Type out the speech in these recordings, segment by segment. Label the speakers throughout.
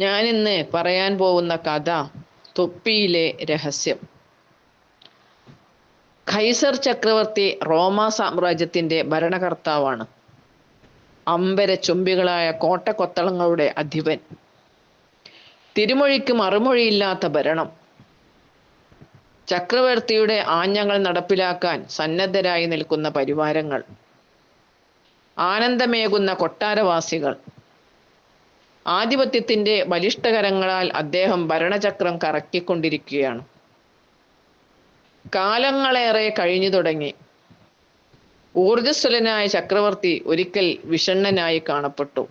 Speaker 1: ഞാനിന്ന് പറയാൻ പോകുന്ന കഥ തൊപ്പിയിലെ രഹസ്യം. ഖൈസർ ചക്രവർത്തി റോമ സാമ്രാജ്യത്തിന്റെ ഭരണകർത്താവാണ്. അമ്പര ചുംബികളായ കോട്ടക്കൊത്തളങ്ങളുടെ അധിപൻ. തിരുമൊഴിക്ക് മറുമൊഴിയില്ലാത്ത ഭരണം. ചക്രവർത്തിയുടെ ആഞ്ഞങ്ങൾ നടപ്പിലാക്കാൻ സന്നദ്ധരായി നിൽക്കുന്ന പരിവാരങ്ങൾ. ആനന്ദമേകുന്ന കൊട്ടാരവാസികൾ. ആധിപത്യത്തിന്റെ ബലിഷ്ഠകരങ്ങളാൽ അദ്ദേഹം ഭരണചക്രം കറക്കിക്കൊണ്ടിരിക്കുകയാണ്. കാലങ്ങളേറെ കഴിഞ്ഞു തുടങ്ങി. ഊർജസ്വലനായ ചക്രവർത്തി ഒരിക്കൽ വിഷണ്ണനായി കാണപ്പെട്ടു.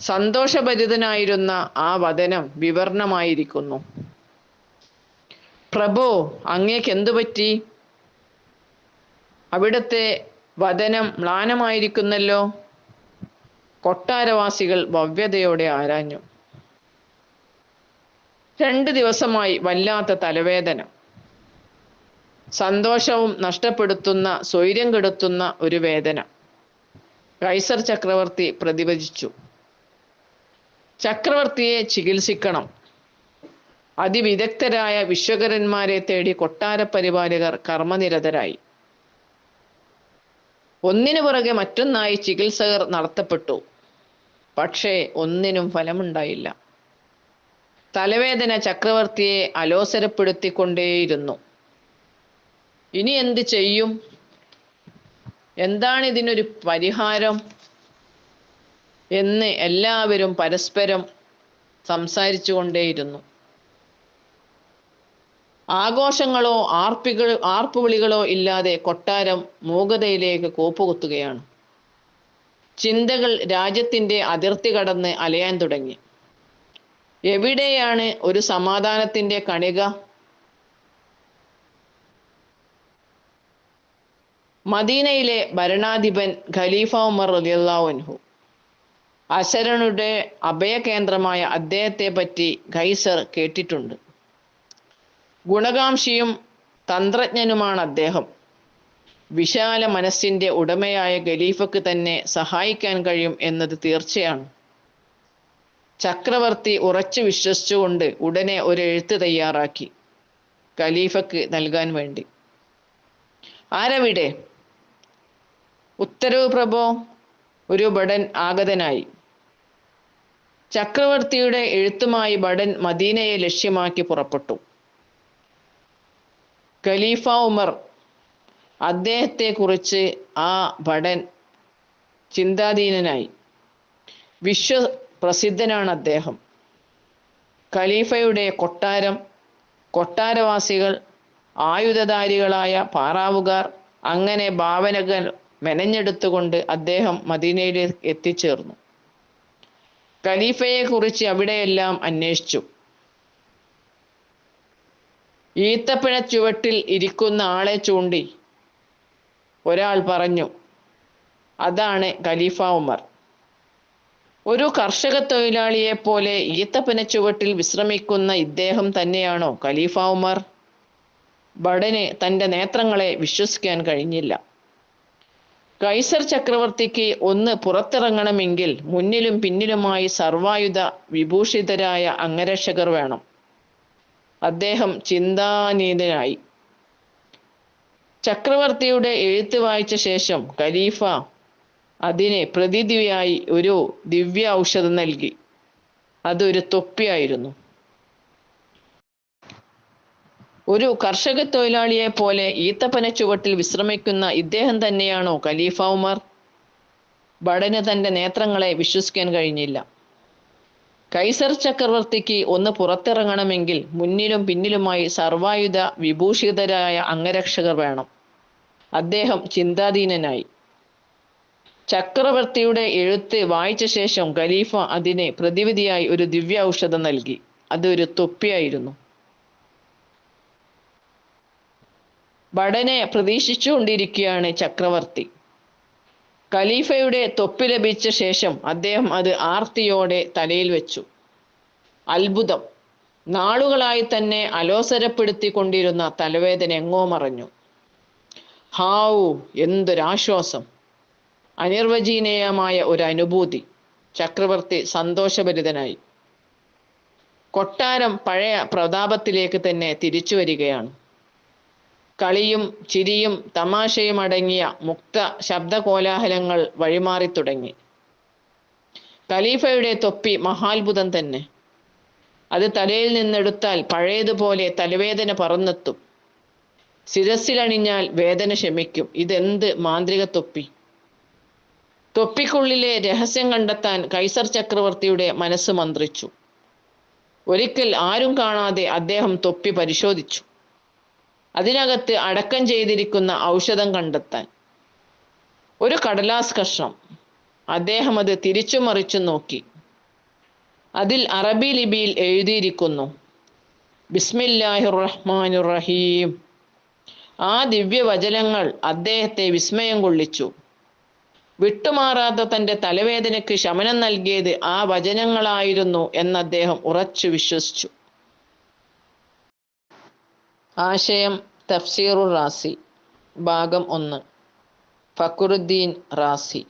Speaker 1: സന്തോഷഭരിതനായിരുന്ന ആ വദനം വിവർണമായിരിക്കുന്നു പ്രഭോ അങ്ങേക്ക് എന്തു പറ്റി? അവിടത്തെ വദനം മ്ലാനമായിരിക്കുന്നല്ലോ. കൊട്ടാരവാസികൾ ഭവ്യതയോടെ ആരാഞ്ഞു. രണ്ട് ദിവസമായി വല്ലാത്ത തലവേദന. സന്തോഷവും നഷ്ടപ്പെടുത്തുന്ന സ്വൈര്യം കെടുത്തുന്ന ഒരു വേദന. കൈസർ ചക്രവർത്തി പ്രതിഭജിച്ചു ചക്രവർത്തിയെ ചികിത്സിക്കണം. അതിവിദഗ്ധരായ വിശ്വകരന്മാരെ തേടി കൊട്ടാര പരിപാലകർ കർമ്മനിരതരായി. ഒന്നിനു പുറകെ മറ്റൊന്നായി ചികിത്സകർ നടത്തപ്പെട്ടു. പക്ഷേ ഒന്നിനും ഫലമുണ്ടായില്ല. തലവേദന ചക്രവർത്തിയെ അലോസരപ്പെടുത്തിക്കൊണ്ടേയിരുന്നു. ഇനി എന്ത് ചെയ്യും? എന്താണ് ഇതിനൊരു പരിഹാരം? എന്ന് എല്ലാവരും പരസ്പരം സംസാരിച്ചു കൊണ്ടേയിരുന്നു ആഘോഷങ്ങളോ ആർപ്പികൾ ആർപ്പുവിളികളോ ഇല്ലാതെ കൊട്ടാരം മൂകതയിലേക്ക് കോപ്പുകുത്തുകയാണ്. ചിന്തകൾ രാജ്യത്തിന്റെ അതിർത്തി കടന്ന് അലയാൻ തുടങ്ങി. എവിടെയാണ് ഒരു സമാധാനത്തിന്റെ കണിക? മദീനയിലെ ഭരണാധിപൻ ഖലീഫ ഉമർ റലിയല്ലാഹുൻഹു അശരണുടെ അഭയകേന്ദ്രമായ അദ്ദേഹത്തെ പറ്റി ഖൈസർ കേട്ടിട്ടുണ്ട്. ഗുണകാംക്ഷിയും തന്ത്രജ്ഞനുമാണ് അദ്ദേഹം. വിശാല മനസ്സിന്റെ ഉടമയായ ഖലീഫക്ക് തന്നെ സഹായിക്കാൻ കഴിയും എന്നത് തീർച്ചയാണ്. ചക്രവർത്തി ഉറച്ചു വിശ്വസിച്ചുകൊണ്ട് ഉടനെ ഒരു എഴുത്ത് തയ്യാറാക്കി ഖലീഫക്ക് നൽകാൻ വേണ്ടി. ആരവിടെ? ഉത്തരവ് പ്രഭോ ഒരു ഭടൻ ആഗതനായി. ചക്രവർത്തിയുടെ എഴുത്തുമായി ഭടൻ മദീനയെ ലക്ഷ്യമാക്കി പുറപ്പെട്ടു. ഖലീഫ ഉമർ അദ്ദേഹത്തെക്കുറിച്ച് ആ ഭടൻ ചിന്താധീനനായി. വിശ്വ പ്രസിദ്ധനാണ് അദ്ദേഹം. ഖലീഫയുടെ കൊട്ടാരം കൊട്ടാരവാസികൾ ആയുധധാരികളായ പാറാവുകാർ അങ്ങനെ ഭാവനകൾ മെനഞ്ഞെടുത്തുകൊണ്ട് അദ്ദേഹം മദീനയിൽ എത്തിച്ചേർന്നു. ഖലീഫയെ കുറിച്ച് അവിടെയെല്ലാം അന്വേഷിച്ചു. ഈത്തപ്പഴ ചുവട്ടിൽ ഇരിക്കുന്ന ആളെ ചൂണ്ടി ഒരാൾ പറഞ്ഞു അതാണ് ഖലീഫ ഉമർ. ഒരു കർഷക തൊഴിലാളിയെ പോലെ ഈത്തപ്പന ചുവട്ടിൽ വിശ്രമിക്കുന്ന ഇദ്ദേഹം തന്നെയാണോ ഖലീഫ ഉമർ? ഭടന് തന്റെ നേത്രങ്ങളെ വിശ്വസിക്കാൻ കഴിഞ്ഞില്ല. കൈസർ ചക്രവർത്തിക്ക് ഒന്ന് പുറത്തിറങ്ങണമെങ്കിൽ മുന്നിലും പിന്നിലുമായി സർവായുധ വിഭൂഷിതരായ അംഗരക്ഷകർ വേണം. അദ്ദേഹം ചിന്താനീതനായി. ചക്രവർത്തിയുടെ എഴുത്ത് വായിച്ച ശേഷം ഖലീഫ അതിന് പ്രതിദിവിയായി ഒരു ദിവ്യ ഔഷധം നൽകി. അതൊരു തൊപ്പിയായിരുന്നു. ഒരു കർഷക തൊഴിലാളിയെ പോലെ ഈത്തപ്പന ചുവട്ടിൽ വിശ്രമിക്കുന്ന ഇദ്ദേഹം തന്നെയാണോ ഖലീഫ ഉമർ? ഭടന് തന്റെ നേത്രങ്ങളെ വിശ്വസിക്കാൻ കഴിഞ്ഞില്ല. കൈസർ ചക്രവർത്തിക്ക് ഒന്ന് പുറത്തിറങ്ങണമെങ്കിൽ മുന്നിലും പിന്നിലുമായി സർവായുധ വിഭൂഷിതരായ അംഗരക്ഷകർ വേണം. അദ്ദേഹം ചിന്താധീനനായി. ചക്രവർത്തിയുടെ എഴുത്ത് വായിച്ച ശേഷം ഖലീഫ അതിനെ പ്രതിവിധിയായി ഒരു ദിവ്യ ഔഷധം നൽകി. അതൊരു തൊപ്പിയായിരുന്നു. ഭടനെ പ്രതീക്ഷിച്ചുകൊണ്ടിരിക്കുകയാണ് ചക്രവർത്തി. ഖലീഫയുടെ തൊപ്പി ലഭിച്ച ശേഷം അദ്ദേഹം അത് ആർത്തിയോടെ തലയിൽ വെച്ചു. അത്ഭുതം. നാളുകളായി തന്നെ അലോസരപ്പെടുത്തിക്കൊണ്ടിരുന്ന തലവേദന എങ്ങോ മറഞ്ഞു. ഹാവു എന്തൊരാശ്വാസം. അനിർവചനീയമായ ഒരു അനുഭൂതി ചക്രവർത്തി സന്തോഷഭരിതനായി. കൊട്ടാരം പഴയ പ്രതാപത്തിലേക്ക് തന്നെ തിരിച്ചു വരികയാണ് കളിയും ചിരിയും തമാശയും അടങ്ങിയ മുക്ത ശബ്ദ കോലാഹലങ്ങൾ വഴിമാറി തുടങ്ങി. ഖലീഫയുടെ തൊപ്പി മഹാത്ഭുതം തന്നെ. അത് തലയിൽ നിന്നെടുത്താൽ പഴയതുപോലെ തലവേദന പറന്നെത്തും. ശിരസിലണിഞ്ഞാൽ വേദന ശമിക്കും. ഇതെന്ത് മാന്ത്രിക തൊപ്പി? തൊപ്പിക്കുള്ളിലെ രഹസ്യം കണ്ടെത്താൻ കൈസർ ചക്രവർത്തിയുടെ മനസ്സ് മന്ത്രിച്ചു. ഒരിക്കൽ ആരും കാണാതെ അദ്ദേഹം തൊപ്പി പരിശോധിച്ചു. അതിനകത്ത് അടക്കം ചെയ്തിരിക്കുന്ന ഔഷധം കണ്ടെത്താൻ. ഒരു കടലാസ് കഷ്ണം. അദ്ദേഹം അത് തിരിച്ചു മറിച്ചു നോക്കി. അതിൽ അറബി ലിപിയിൽ എഴുതിയിരിക്കുന്നു. ബിസ്മില്ലാഹിർ റഹ്മാനുർ റഹീം. ആ ദിവ്യവചനങ്ങൾ അദ്ദേഹത്തെ വിസ്മയം കൊള്ളിച്ചു. വിട്ടുമാറാത്ത തന്റെ തലവേദനയ്ക്ക് ശമനം നൽകിയത് ആ വചനങ്ങളായിരുന്നു എന്ന് അദ്ദേഹം ഉറച്ചു വിശ്വസിച്ചു. ആശയം തഫ്സീറു റാസി ഭാഗം ഒന്ന് ഫക്രുദ്ദീൻ റാസി.